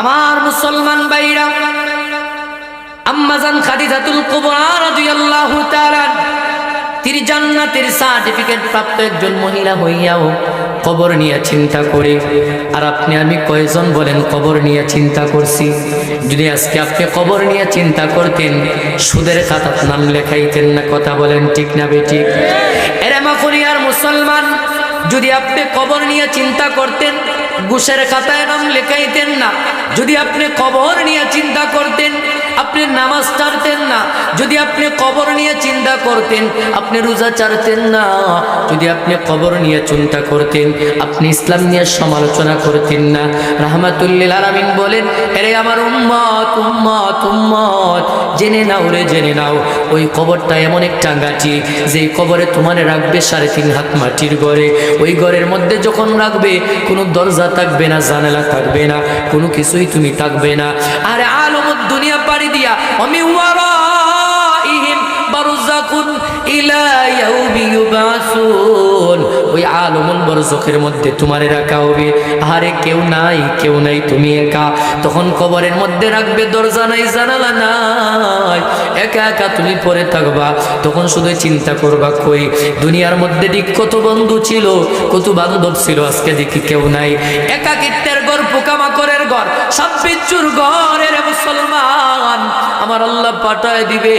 আমার মুসলমান ভাইরা আম্মাজান খাদিজাতুল কুবরা রাদিয়াল্লাহু তাআলা, তিনি জান্নাতের সার্টিফিকেট প্রাপ্ত একজন মহিলা হইয়াও কবর নিয়ে চিন্তা করে। আর আপনি, আমি কয়জন বলেন কবর নিয়ে চিন্তা করছি? যদি আজকে আপনি কবর নিয়ে চিন্তা করতেন, সুদের খাতার নাম লেখাইতেন না, কথা বলেন ঠিক না বেঠিক এরে মাখুনিয়ার মুসলমান, যদি আপনি কবর নিয়ে চিন্তা করতেন ঘুষের খাতায় নাম লেখাইতেন না। যদি আপনি কবর নিয়ে চিন্তা করতেন আপনি নামাজ ছাড়তেন না। যদি আপনি কবর নিয়ে চিন্তা করতেন, আপনি রোজা ছাড়তেন না। যদি আপনি কবর নিয়ে চিন্তা করতেন, আপনি ইসলাম নিয়ে সমালোচনা করতেন না। রাহমাতুল্লিল আলামিন বলেন, এরে আমার উম্মত উম্মত উম্মত, জেনে নাও রে, জেনে নাও। ওই কবরটা এমন একটা গাছি যে কবরে তোমার রাখবে সাড়ে তিন হাত মাটির ঘরে ওই ঘরের মধ্যে যখন রাখবে, কোনো দরজা থাকবে না, জানালা থাকবে না, কোনো কিছুই তুমি থাকবে না। আরে ইউবাসুন ওই আলমুল বরজখের মধ্যে তোমারে রাখা হবে। আরে কেউ নাই কেউ নাই, তুমি একা। তখন কবরের মধ্যে রাখবে, দরজা নাই, জানালা নাই। একা একা তুমি পরে থাকবা। তখন শুধু চিন্তা করবা, কই, দুনিয়ার মধ্যে দিক কত বন্ধু ছিল, কত বান্ধব ছিল, আজকে দেখি কেউ নাই। একাকিত্বের ঘর, পোকামাকড়ের ঘর, সব বিচ্ছুর ঘরের মুসলমান। আমার আল্লাহ পাঠায় দিবে।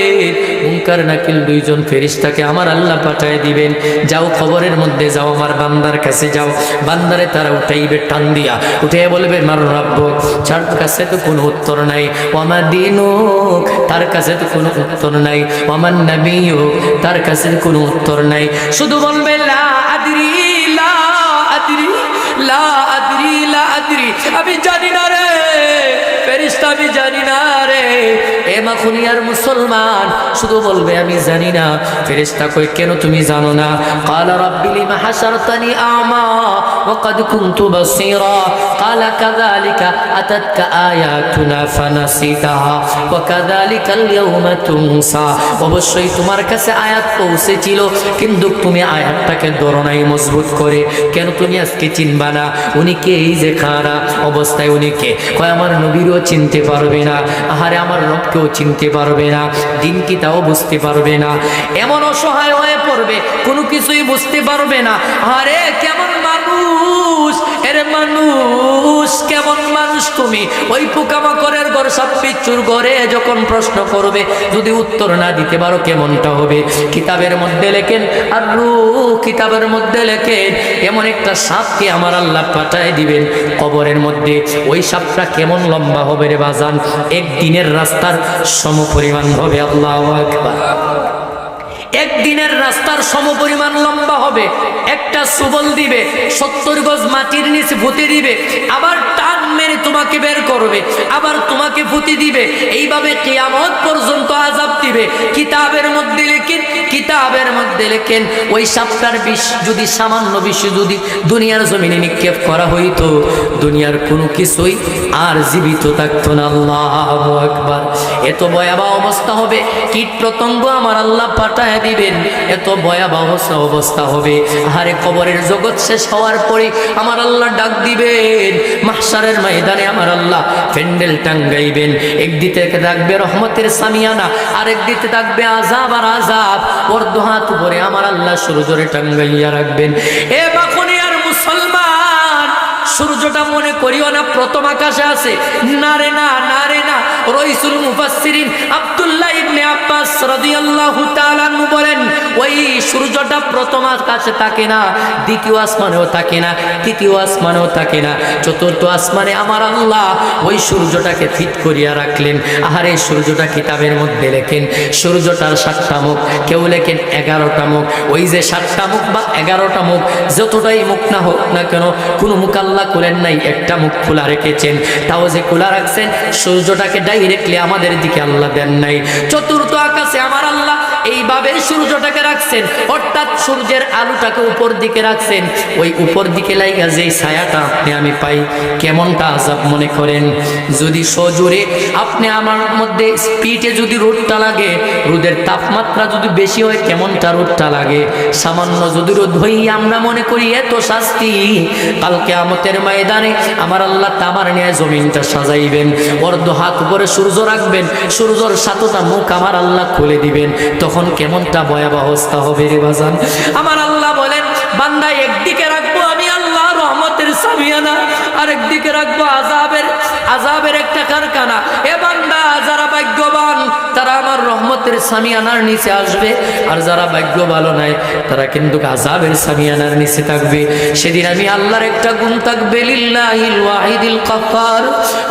মুনকার নাকিল দুইজন ফেরিস্তাকে আমার আল্লাহ পাঠায় দিবেন। যাও খবরের মধ্যে যাও। আমার বান্দার কাছে যাও। বান্দারে তারা উঠাইবে টান দিয়া। উঠে বলবে, মার রাব্ব, যার কাছে তো কোনো উত্তর নাই। ওমার দিনুক, তার কাছে তো কোনো উত্তর নাই। ওমান নবীক তার কাছে কোনো উত্তর নাই। শুধু বলবে লা আদরি লা আদরি। আমি জানি না রে। ফেরিস্তা আমি জানি না রে এ মাখুনিয়ার মুসলমান শুধু বলবে আমি জানি না ফেরিস্তা কই কেন তুমি জানো না قال رب لما حشرتني أعمى وقد كنت بصيرا قال كذلك أتتك آياتنا فنسيتها وكذلك اليوم تنسى অবশ্যই তোমার কাছে আয়াত পৌঁছেছিল কিন্তু তুমি আয়াতটাকে ধরো নাই মজবুত করে কেন তুমি আজকে চিনবা না উনি কে এই যে খারা অবস্থায় উনি কে কয় আমার নবীরও চিনতে পারবে না। আহারে, আমার রবকেও চিনতে পারবে না। দিন কি তাও বুঝতে পারবে না। এমন অসহায় হয়ে পড়বে, কোনো কিছুই বুঝতে পারবে না। আরে কেমন মানুষ? এরে মানুষ, কেমন মানুষ তুমি? ওই পোকামাকড়ের ঘর সব পিচ্ছুর ঘরে যখন প্রশ্ন করবে, যদি উত্তর না দিতে পারো, কেমনটা হবে? কিতাবের মধ্যে লেখেন আর কিতাবের মধ্যে লেখেন, এমন একটা সাপকে আমার আল্লাহ পাঠায় দিবেন কবরের মধ্যে। ওই সাপটা কেমন লম্বা হবে রে বাজান। একদিনের রাস্তার সম পরিমাণ হবে, আল্লাহ একবার একদিনের রাস্তার সমপরিমাণ লম্বা হবে। একটা সুবল দিবে, সত্তর গজ মাটির নিচে ভুতে দিবে। আবার টান মেরে তোমাকে বের করবে, আবার তোমাকে ফুতি দিবে। এইভাবে কিয়ামত পর্যন্ত আজাব দিবে। কিতাবের মধ্যে লেখেন, কিতাবের মধ্যে লেখেন, ওই সাপটার বিষ যদি সামান্য বিষ যদি দুনিয়ার জমিনে নিক্ষেপ করা হইতো, দুনিয়ার কোনো কিছুই আর জীবিত থাকতো না। আল্লাহ আকবার। এত ভয়াবহ অবস্থা হবে, কীট পতঙ্গ আমার আল্লাহ পাঠায় দিবেন। এত ভয়াবহ অবস্থা হবে। আহারে কবরের জগৎ শেষ হওয়ার পরে আমার আল্লাহ ডাক দিবেন মাহসারের ময়দানে আমার আল্লাহ ফেন্ডেল টাঙ্গাইবেন। একদিকে থাকবে রহমতের সামিয়ানা আর একদিতে থাকবে আজাব আর আজাব ওর হাত উপরে আমার আল্লাহ সূর্যরে টাঙ্গাইয়া রাখবেন। এ বাকুনিয়ার মুসলমান, সূর্যটা মনে করিও না, প্রথম আকাশে আছে। না রে না না রে রইসুল মুফাসসিরিন আব্দুল্লাহ ইবনে আব্বাস রাদিয়াল্লাহু তাআলা আনহু বলেন, ওই সূর্যটা প্রথম আকাশে থাকে না, দ্বিতীয় আসমানেও থাকে না, তৃতীয় আসমানেও থাকে না, চতুর্থ আসমানে আমার আল্লাহ ওই সূর্যটাকে ফিট করিয়া রাখলেন। আহার, এই সূর্যটা কিতাবের মধ্যে লেখেন, সূর্যটার সাতটা মুখ, কেউ লেখেন এগারোটা মুখ, ওই যে সাতটা মুখ বা এগারোটা মুখ, যতটাই মুখ না হোক না কেন, কোনো মুখ আল্লাহ করেন নাই, একটা মুখ খোলা রেখেছেন। তাও যে খোলা রাখছেন, সূর্যটাকে ডাইরেক্টলি আমাদের দিকে আল্লাহ দেন নাই। চতুর্থ আকাশে আমার আল্লাহ এইভাবে সূর্যটাকে রাখছেন, অর্থাৎ সূর্যের আলোটাকে উপর দিকে রাখছেন। ওই উপর দিকে লাইগা যেই ছায়াটা আপনি আমি পাই, কেমনটা আজাব মনে করেন? যদি সজোরে আপনি আমার মধ্যে স্পিডে যদি রোদটা লাগে, রোদের তাপমাত্রা যদি বেশি হয়, কেমনটা রোদটা লাগে? সামান্য যদি রোদ হই, আমরা মনে করি এত শাস্তি। কালকে আমতের ময়দানে আমার আল্লাহ তামার নিয়ে জমিনটা সাজাইবেন, অর্ধ হাত উপরে সূর্য রাখবেন, সূর্যর সাতটা মুখ আমার আল্লাহ খুলে দিবেন। তখন কেমনটা ভয়াবহ অবস্থা হবে রে বাজান? আমার আল্লাহ বলেন বান্দা একদিকে রাখব আরেকদিকে রাখব আজাবের আজাবের একটা কারখানা। এ বান্দা যারা ভাগ্যবান, তারা আমার রহমতের সামিয়ানার নিচে আসবে। আর যারা ভাগ্য ভালো নাই, তারা কিন্তু আজাবের সামিয়ানার নিচে থাকবে। সেদিন আমি আল্লাহর একটা গুণ থাকবে, লিল্লাহিল কাফার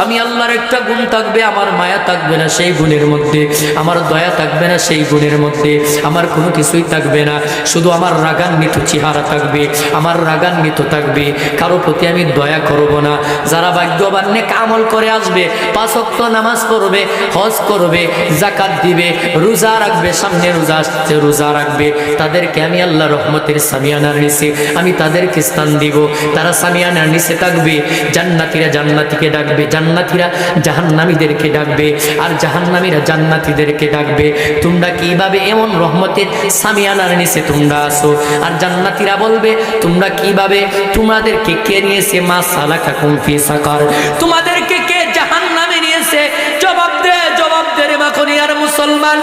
আমি আল্লাহর একটা গুণ থাকবে, আমার মায়া থাকবে না সেই গুণের মধ্যে। আমার দয়া থাকবে না সেই গুণের মধ্যে। আমার কোনো কিছুই থাকবে না। শুধু আমার রাগান্বিত চেহারা থাকবে, আমার রাগান্বিত থাকবে। কারও প্রতি আমি দয়া করব না। যারা ভাগ্যবান, নেক আমল করে আসবে পাঁচক্ত নামাজ পড়বে, হজ করবে জাকাত দিবে, রোজা রাখবে, সামনে রোজা আসছে, রোজা রাখবে। তাদেরকে আমি আল্লাহ রহমতের সামিয়ানার নিচে, আমি তাদেরকে স্থান দিব। তারা সামিয়ানার নিচে থাকবে, জান্নাতিরা জান্নাতিকে ডাকবে, জান্নাতিরা জাহান্নামীদেরকে ডাকবে, আর জাহান্নামীরা জান্নাতীদেরকে ডাকবে। তোমরা কীভাবে এমন রহমতের সামিয়ানার নিচে তোমরা আসো আর জান্নাতিরা বলবে, তোমরা কীভাবে তোমাদেরকে কে নিয়েছে? মা সালাকা কুমফি সাকার। তোমাদেরকে কে জাহান্নামে নিয়েছে? জবাব দে জবাব দে রে মাখনি আর মুসলমান।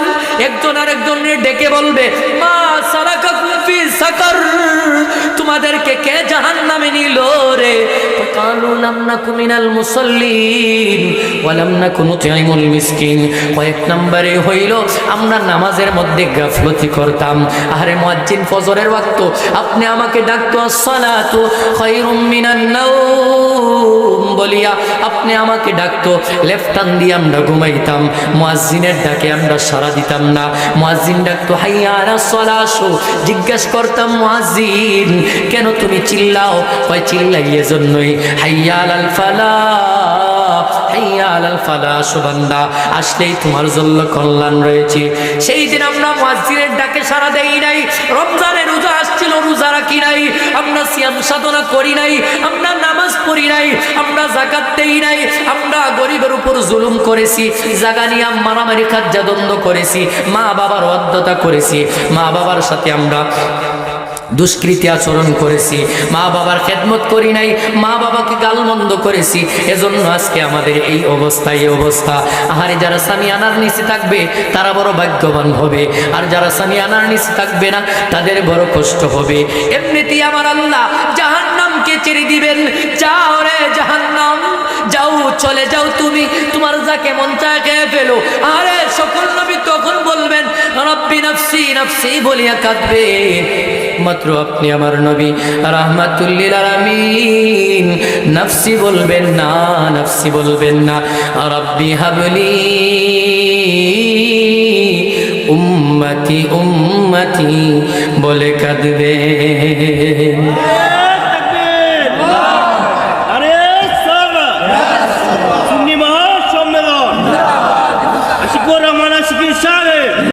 একজন আর একজনের ডেকে বলবে, মা সালাকা তোমাদেরকে কে নিল রে? আপনি আমাকে ডাকতো বলিয়া আপনি আমাকে ডাকতো লেফট টান দিয়ে আমরা ঘুমাইতাম। মুয়াজ্জিনের ডাকে আমরা সাড়া দিতাম না। মুয়াজ্জিন ডাকতো, হাইয়া আলা সলাসু জিজ্ঞেস করতাম মুয়াজ্জিন কেন তুমি চিল্লাও? কয় চিল্লাই জন্যই হাইয়াল আল ফালা আসলেই তোমার জন্য কল্যাণ রয়েছে। সেই দিন আমরা মুয়াজ্জিনের ডাকে সাড়া দেই নাই, রমজানের রোজা আসছিল, রোজা রাখি নাই, আমরা সিয়াম সাধনা করি নাই, আমরা নামাজ পড়ি নাই, আমরা জাকাত দেই নাই, আমরা গরিবের উপর জুলুম করেছি, জাগা নিয়ে মারামারি কার্যা দ্বন্দ্ব করেছি মা বাবার অধ্যতা করেছি মা বাবার সাথে আমরা দুষ্কৃতি আচরণ করেছি। মা বাবার খেদমত করি নাই, মা বাবাকে গালমন্দ করেছি। এজন্য আজকে আমাদের এই অবস্থা এই অবস্থা। আহারে, যারা সামিয়ানার নিচে থাকবে, তারা বড় ভাগ্যবান হবে। আর যারা সামিয়ানার নিচে থাকবে না, তাদের বড় কষ্ট হবে। এমনিতেই আমার আল্লাহ জাহান্নামকে ছেড়ে দিবেন। যাও রে জাহান্নাম, যাও, চলে যাও তুমি। তোমার যা কেমন চা খেয়ে ফেলো। আরে, সকল নবী তখন বলবেন রব্বি নফসি বলিয়া কাঁদবে। মাত্র আপনি আমার নবী, রাহমাতুল্লিল আলামিন। নফসি বলবেন না, নফসি বলবেন না। রব্বি হাবলি উম্মতি উম্মতি বলে কাঁদবে।